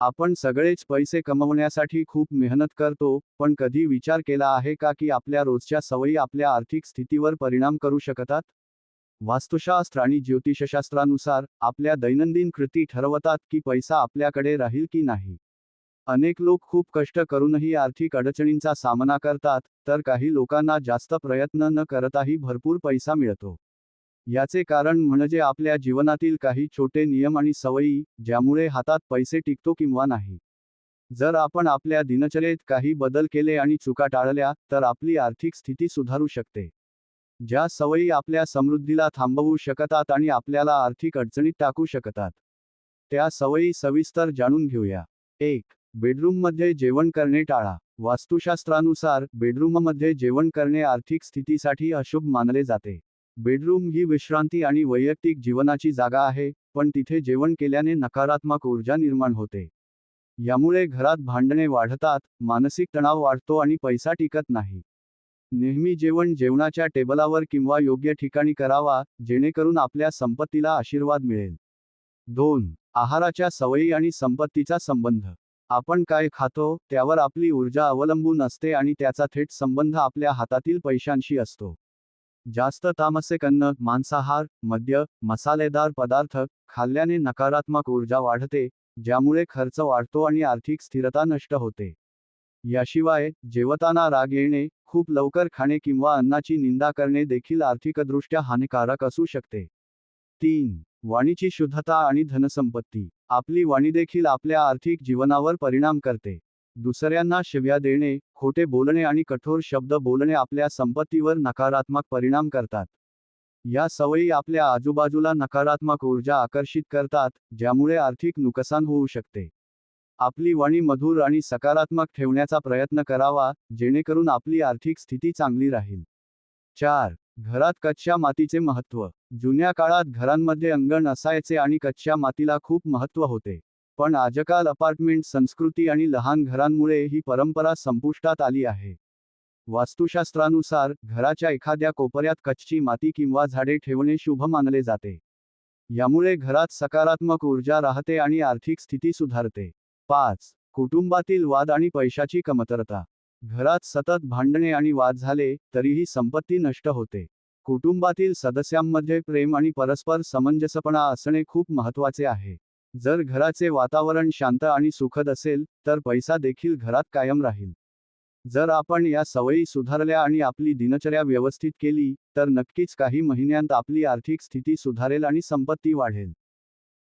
आपण सगळेच पैसे कमवण्यासाठी खूप मेहनत करतो पण कधी विचार केला आहे का की आपल्या रोजच्या सवयी आपल्या आर्थिक स्थितीवर परिणाम करू शकतात? वास्तुशास्त्र आणि ज्योतिषशास्त्रानुसार आपल्या दैनंदिन कृती ठरवतात की पैसा आपल्याकडे राहील की नाही. अनेक लोक खूप कष्ट करूनही आर्थिक अडचणींचा सामना करतात तर काही लोकांना जास्त प्रयत्न न करताही भरपूर पैसा मिळतो. याचे कारण म्हणजे आपल्या जीवनातील काही छोटे नियम आणि सवयी ज्यामुळे हातात पैसे टिकतो किंवा नाही. जर आपण आपल्या दिनचर्येत काही बदल केले आणि चुका टाळल्या तर आपली आर्थिक स्थिती सुधारू शकते. ज्या सवयी आपल्या समृद्धीला थांबवू शकतात आणि आपल्याला आर्थिक अडचणीत टाकू शकतात. त्या सवयी सविस्तर जाणून घेऊया. एक बेडरूममध्ये जेवण करणे टाळा. वास्तुशास्त्रानुसार बेडरूममध्ये जेवण करणे आर्थिक स्थितीसाठी अशुभ मानले जाते. बेडरूम ही विश्रांती आणि वैयक्तिक जीवनाची जागा आहे पण तिथे जेवण केल्याने नकारात्मक ऊर्जा निर्माण होते. यामुळे घरात भांडणे वाढतात मानसिक तणाव वाढतो आणि पैसा टिकत नाही. नेहमी जेवण जेवणाच्या टेबलावर किंवा योग्य ठिकाणी करावा जेणेकरून आपल्या संपत्तीला आशीर्वाद मिळेल. दोन आहाराच्या सवयी आणि संपत्तीचा संबंध. आपण काय खातो त्यावर आपली ऊर्जा अवलंबून असते आणि त्याचा थेट संबंध आपल्या हातातील पैशांशी असतो. जास्त तामसिक अन्न मांसाहार मद्य मसालेदार पदार्थ खाल्ल्याने नकारात्मक ऊर्जा वाढते ज्यामुळे खर्च वाढतो आणि आर्थिक स्थिरता नष्ट होते. याशिवाय जेवताना राग येणे खूप लवकर खाणे किंवा अन्नाची निंदा करणे देखील आर्थिकदृष्ट्या हानिकारक असू शकते. तीन वाणीची शुद्धता आणि धनसंपत्ती. आपली वाणी देखील आपल्या आर्थिक जीवनावर परिणाम करते. दुसऱ्यांना शिव्या देणे खोटे बोलणे आणि कठोर शब्द बोलणे आपल्या संपत्तीवर नकारात्मक परिणाम करतात. या सवयी आपल्या आजूबाजूला नकारात्मक ऊर्जा आकर्षित करतात ज्यामुळे आर्थिक नुकसान होऊ शकते. आपली वाणी मधुर आणि सकारात्मक ठेवण्याचा प्रयत्न करावा जेणेकरून आपली आर्थिक स्थिती चांगली राहील. चार घरात कच्च्या मातीचे महत्त्व. जुन्या काळात घरांमध्ये अंगण असायचे आणि कच्च्या मातीला खूप महत्त्व होते. पण आजकाल अपार्टमेंट संस्कृती आणि लहान घरांमुळे ही परंपरा संपुष्टात आली आहे. वास्तुशास्त्रानुसार घराच्या एखाद्या कोपऱ्यात कच्ची माती किंवा झाडे ठेवणे शुभ मानले जाते. यामुळे घरात सकारात्मक ऊर्जा राहते आणि आर्थिक स्थिती सुधारते. पाच कुटुंबातील वाद आणि पैशाची कमतरता. घरात सतत भांडणे आणि वाद झाले तरीही संपत्ती नष्ट होते. कुटुंबातील सदस्यांमध्ये प्रेम आणि परस्पर समंजसपणा असणे खूप महत्त्वाचे आहे. जर घराचे वातावरण शांत आणि सुखद असेल तर पैसा देखील घरात कायम राहील. जर आपण या सवयी सुधारल्या आणि आपली दिनचर्या व्यवस्थित केली तर नक्कीच काही महिन्यांत आपली आर्थिक स्थिती सुधारेल आणि संपत्ती वाढेल.